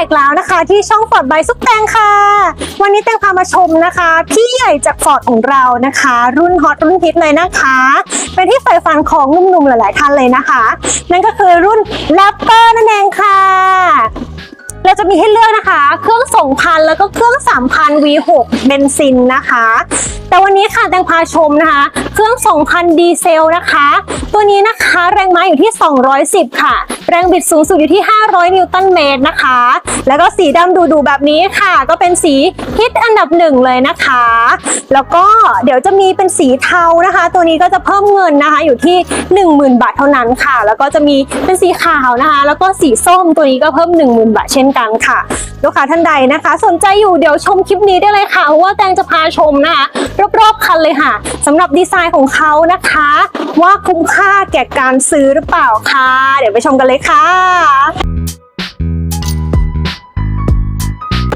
อีกแล้วนะคะ ที่ช่องฟอร์ดใบซุปแตงค่ะ วันนี้แตงพามาชมนะคะ พี่ใหญ่จากฟอร์ดของเรานะคะ รุ่นฮอตรุ่นฮิตเลยนะคะ เป็นที่ใฝ่ฝันของหนุ่มๆหลายๆท่านเลยนะคะ นั่นก็คือรุ่นแรปเปอร์นั่นเองค่ะ เราจะมีให้เลือกนะคะ เครื่อง2,000แล้วก็เครื่อง3,000 V6 เบนซินนะคะ แต่วันนี้ค่ะแตงพาชมนะคะ เครื่อง2,000ดีเซลนะคะ ตัวนี้นะคะแรงม้าอยู่ที่ 210 ค่ะแรงบิดสูงสุดอยู่ที่ 500 นิวตันเมตรนะคะ แล้วก็สีดำดูๆแบบนี้ค่ะ ก็เป็นสีฮิตอันดับหนึ่งเลยนะคะ แล้วก็เดี๋ยวจะมีเป็นสีเทานะคะ ตัวนี้ก็จะเพิ่มเงินนะคะ อยู่ที่ 10,000 บาทเท่านั้นค่ะ แล้วก็จะมีเป็นสีขาวนะคะ แล้วก็สีส้มตัวนี้ก็เพิ่ม 10,000 บาทเช่นกันค่ะลูกค้าท่านใดนะคะ สนใจอยู่เดี๋ยวชมคลิปนี้ได้เลยค่ะว่าแตงจะพาชมนะคะรอบๆคันเลยค่ะสำหรับดีไซน์ของเขานะคะ ว่าคุ้มค่าแก่การซื้อหรือเปล่าค่ะ เดี๋ยวไปชมกันเลยค่ะ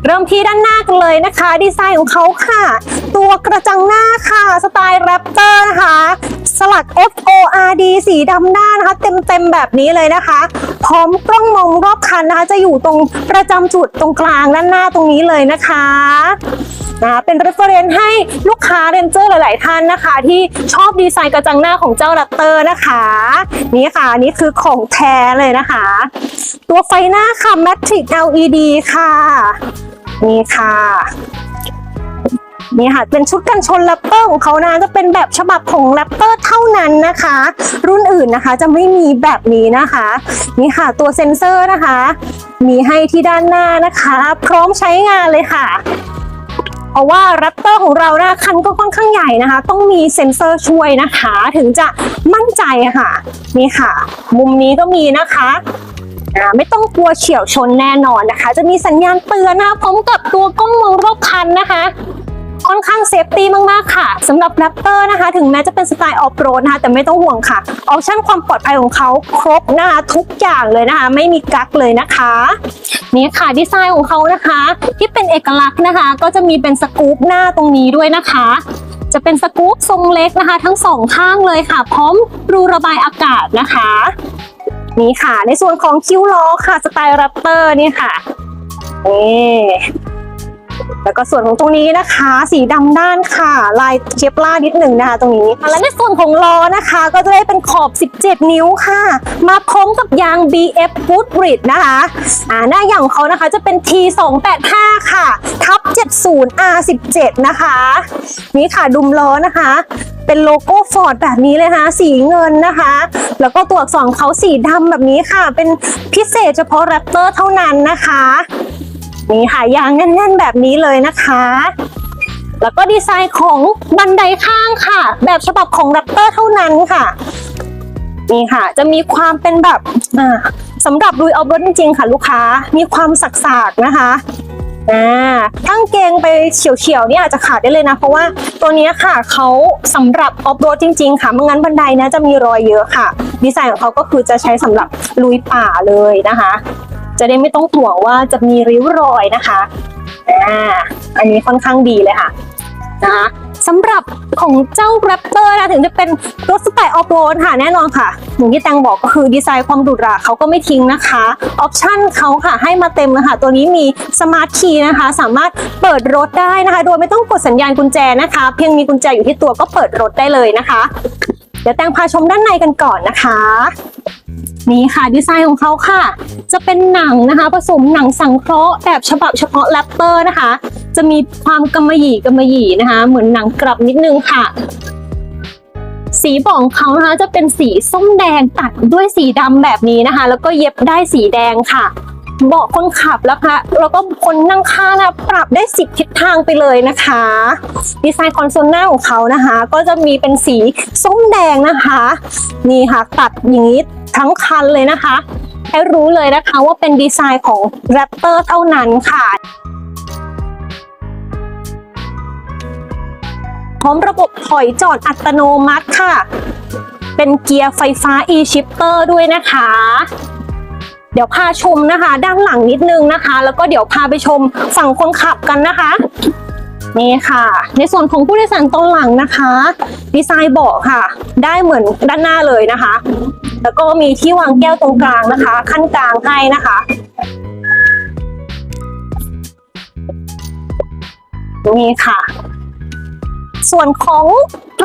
เริ่มที่ด้านหน้ากันเลยนะคะ ดีไซน์ของเขาค่ะ ตัวกระจังหน้าค่ะ สไตล์แรปเตอร์นะคะสลัก F O R D สีดำหน้านะคะ เต็มๆแบบนี้เลยนะคะ พร้อมกล้องมองรอบคันนะคะ จะอยู่ตรงประจำจุดตรงกลางด้านหน้าตรงนี้เลยนะคะ นะเป็น reference ให้ลูกค้าเรนเจอร์หลาย ๆ ท่านนะคะ ที่ชอบดีไซน์กระจังหน้าของเจ้าแรปเตอร์นะคะ นี่ค่ะนี่คือของแท้เลยนะคะ ตัวไฟหน้าค่ะ Matrix LED ค่ะ นี่ค่ะนี่ค่ะเป็นชุดกันชนแรปเตอร์ของเขานะจะเป็นแบบฉบับของแรปเตอร์เท่านั้นนะคะ รุ่นอื่นนะคะจะไม่มีแบบนี้นะคะนี่ค่ะตัวเซ็นเซอร์นะคะ มีให้ที่ด้านหน้านะคะ พร้อมใช้งานเลยค่ะ เพราะว่าแรปเตอร์ของเรานะคันก็ค่อนข้างใหญ่นะคะ ต้องมีเซ็นเซอร์ช่วยนะคะ ถึงจะมั่นใจะค่ะ นี่ค่ะ มุมนี้ก็มีนะคะไม่ต้องกลัวเฉียวชนแน่นอนนะคะ จะมีสัญญาณเตือนนะคะพร้อมกับตัวกล้องมองรอบคันนะคะ ค่อนข้างเซฟตี้มากๆค่ะสำหรับแรปเตอร์นะคะ ถึงแม้จะเป็นสไตล์ออฟโรดนะคะแต่ไม่ต้องห่วงค่ะออปชั่นความปลอดภัยของเขาครบนะคะทุกอย่างเลยนะคะ ไม่มีกั๊กเลยนะคะนี่ค่ะดีไซน์ของเขานะคะ ที่เป็นเอกลักษณ์นะคะ ก็จะมีเป็นสกู๊ปหน้าตรงนี้ด้วยนะคะ จะเป็นสกู๊ปทรงเล็กนะคะ ทั้งสองข้างเลยค่ะ พร้อมรูระบายอากาศนะคะ นี่ค่ะ ในส่วนของคิ้วล้อค่ะสไตล์แรปเตอร์นี่ค่ะนี่ แล้วก็ส่วนของตรงนี้นะคะ สีดำด้านค่ะ ลายเชฟล่านิดหนึ่งนะคะ ตรงนี้ และในส่วนของล้อนะคะ ก็จะได้เป็นขอบ 17 นิ้วค่ะ มาพร้อมกับยาง BF Goodrich นะคะอ่าหน้ายางของเขานะคะจะเป็น T285 ค่ะ ทับ 70 R17 นะคะ นี่ค่ะดุมล้อนะคะ เป็นโลโก้ฟอร์ดแบบนี้เลยนะคะสีเงินนะคะ แล้วก็ตัวอักษรเขาสีดำแบบนี้ค่ะ เป็นพิเศษเฉพาะแรปเตอร์เท่านั้นนะคะ นี่ค่ะยางแน่น ๆ แบบนี้เลยนะคะ แล้วก็ดีไซน์ของบันไดข้างค่ะ แบบฉบับของแรปเตอร์เท่านั้นค่ะนี่ค่ะ จะมีความเป็นแบบสำหรับลุยออฟรถจริงๆค่ะลูกค้ามีความสักๆนะคะอ่าตั้งเกงไปเฉียวๆนี่อาจจะขาดได้เลยนะ เพราะว่าตัวนี้ค่ะเขาสำหรับออฟโรดจริง ๆ ค่ะไม่งั้นบันไดนะจะมีรอยเยอะค่ะ ดีไซน์ของเขาก็คือจะใช้สำหรับลุยป่าเลยนะคะ จะได้ไม่ต้องห่วงว่าจะมีริ้วรอยนะคะอ่าอันนี้ค่อนข้างดีเลยค่ะนะคะสำหรับของเจ้า Raptor นะถึงจะเป็นรถสไตล์ออฟโรดค่ะแน่นอนค่ะอย่างที่แตงบอกก็คือดีไซน์ความหรูหราเขาก็ไม่ทิ้งนะคะออปชั่นเขาค่ะให้มาเต็มเลยค่ะ ตัวนี้มีสมาร์ทคีย์นะคะ สามารถเปิดรถได้นะคะ โดยไม่ต้องกดสัญญาณกุญแจนะคะ เพียงมีกุญแจอยู่ที่ตัวก็เปิดรถได้เลยนะคะ เดี๋ยวแตงพาชมด้านในกันก่อนนะคะ นี่ค่ะดีไซน์ของเขาค่ะ จะเป็นหนังนะคะผสมหนังสังเคราะห์แบบฉบับเฉพาะแรปเตอร์นะคะ จะมีความกำมะหยี่กำมะหยี่นะคะ เหมือนหนังกลับนิดนึงค่ะสีบาะของเขานะคะจะเป็นสีส้มแดงตัดด้วยสีดำแบบนี้นะคะ แล้วก็เย็บได้สีแดงค่ะ เบาะคนขับแล้วคะแล้วก็คนนั่งข้างนะปรับได้สิบทิศทางไปเลยนะคะ ดีไซน์คอนโซลหน้าของเขานะคะ ก็จะมีเป็นสีส้มแดงนะคะ นี่ค่ะ ตัดอย่างนี้ ทั้งคันเลยนะคะ ให้รู้เลยนะคะว่าเป็นดีไซน์ของแรปเตอร์เท่านั้นค่ะพร้อมระบบถอยจอดอัตโนมัติค่ะ เป็นเกียร์ไฟฟ้า e-shifter ด้วยนะคะ เดี๋ยวพาชมนะคะ ด้านหลังนิดนึงนะคะ แล้วก็เดี๋ยวพาไปชมฝั่งคนขับกันนะคะนี่ค่ะ ในส่วนของผู้โดยสารตอนหลังนะคะ ดีไซน์เบาะค่ะ ได้เหมือนด้านหน้าเลยนะคะ แล้วก็มีที่วางแก้วตรงกลางนะคะ ขั้นกลางให้นะคะนี่ค่ะ ส่วนของ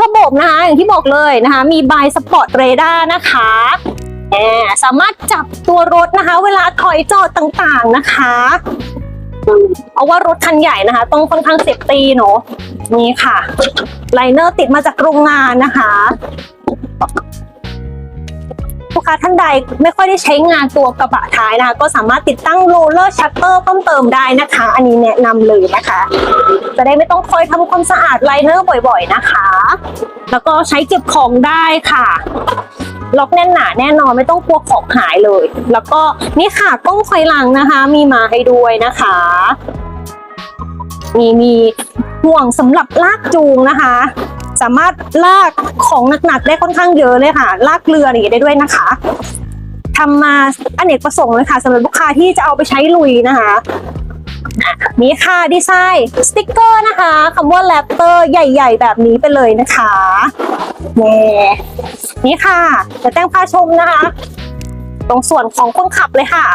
ระบบนะคะอย่างที่บอกเลยนะคะ มีบายสปอร์ตเรดาร์นะคะสามารถจับตัวรถนะคะ เวลาถอยจอดต่างๆนะคะเอาว่ารถคันใหญ่นะคะ ต้องค่อนข้างเซฟตีเนาะนี่ค่ะไลเนอร์ติดมาจากโรงงานนะคะ ลูกค้าท่านใดไม่ค่อยได้ใช้งานตัวกระบะท้ายนะคะ ก็สามารถติดตั้งโรลเลอร์ชัตเตอร์เพิ่มเติมได้นะคะ อันนี้แนะนำเลยนะคะ จะได้ไม่ต้องคอยทำความสะอาดไลเนอร์บ่อยๆนะคะ แล้วก็ใช้เก็บของได้ค่ะ ล็อกแน่นหนาแน่นอนไม่ต้องกลัวของหายเลย แล้วก็นี่ค่ะกล้องไฟหลังนะคะ มีมาให้ด้วยนะคะมีมีห่วงสำหรับลากจูงนะคะ สามารถลากของหนักๆได้ค่อนข้างเยอะเลยค่ะ ลากเรืออะไรอย่างเงี้ยได้ด้วยนะคะทำมาอเนกประสงค์เลยค่ะสำหรับลูกค้าที่จะเอาไปใช้ลุยนะคะอะนี่ค่ะดีไซน์สติกเกอร์นะคะคำว่าแรปเตอร์ใหญ่ ๆ แบบนี้ไปเลยนะคะนี่นี่ค่ะจะแต่งพาชมนะคะ ตรงส่วนของคนขับเลยค่ะ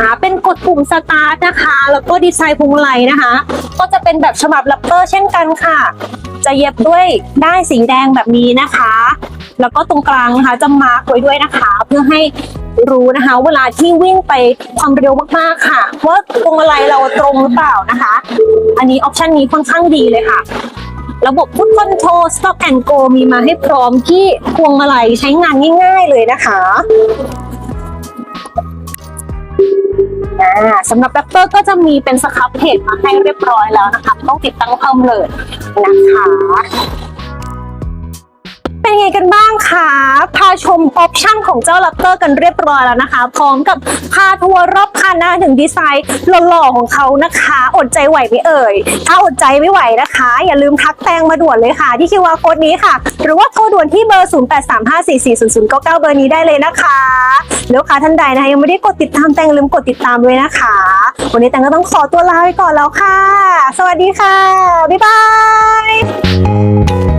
อ่าเป็นกดปุ่มสตาร์ทนะคะ แล้วก็ดีไซน์พวงมาลัยนะคะ ก็จะเป็นแบบฉบับแรปเตอร์เช่นกันค่ะ จะเย็บด้วยได้ายสีแดงแบบนี้นะคะ แล้วก็ตรงกลางนะคะจะมาร์กไว้ด้วยนะคะ เพื่อให้รู้นะคะ เวลาที่วิ่งไปความเร็วมากๆค่ะว่าพวงมาลัยเราตรงหรือเปล่านะคะ อันนี้ออปชันนี้ค่อนข้างดีเลยค่ะระบบพุทคอนโทร Stop and Go มีมาให้พร้อมที่พวงมาลัยใช้งานง่าย ๆ เลยนะคะ อ่าสำหรับแรปเปอร์ก็จะมีเป็นสครับเพจมาให้เรียบร้อยแล้วนะคะ ต้องติดตั้งเพิ่มเลยนะคะ เป็นไงกันบ้างคะพาชมออปชั่นของเจ้าแรปเตอร์กันเรียบร้อยแล้วนะคะ พร้อมกับพาทัวร์รอบคันนะถึงดีไซน์หล่อๆของเขานะคะ อดใจไหวไหมเอ่ย ถ้าอดใจไม่ไหวนะคะ อย่าลืมทักแตงมาด่วนเลยค่ะ ที่คิวอาร์โค้ดนี้ค่ะ หรือว่าโทรด่วนที่เบอร์ 0835440099 เบอร์นี้ได้เลยนะคะแล้วค่ะท่านใดนะคะยังไม่ได้กดติดตามแตงอย่าลืมกดติดตามด้วยนะคะ วันนี้แตงก็ต้องขอตัวลาไปก่อนแล้วค่ะ สวัสดีค่ะ บ๊ายบาย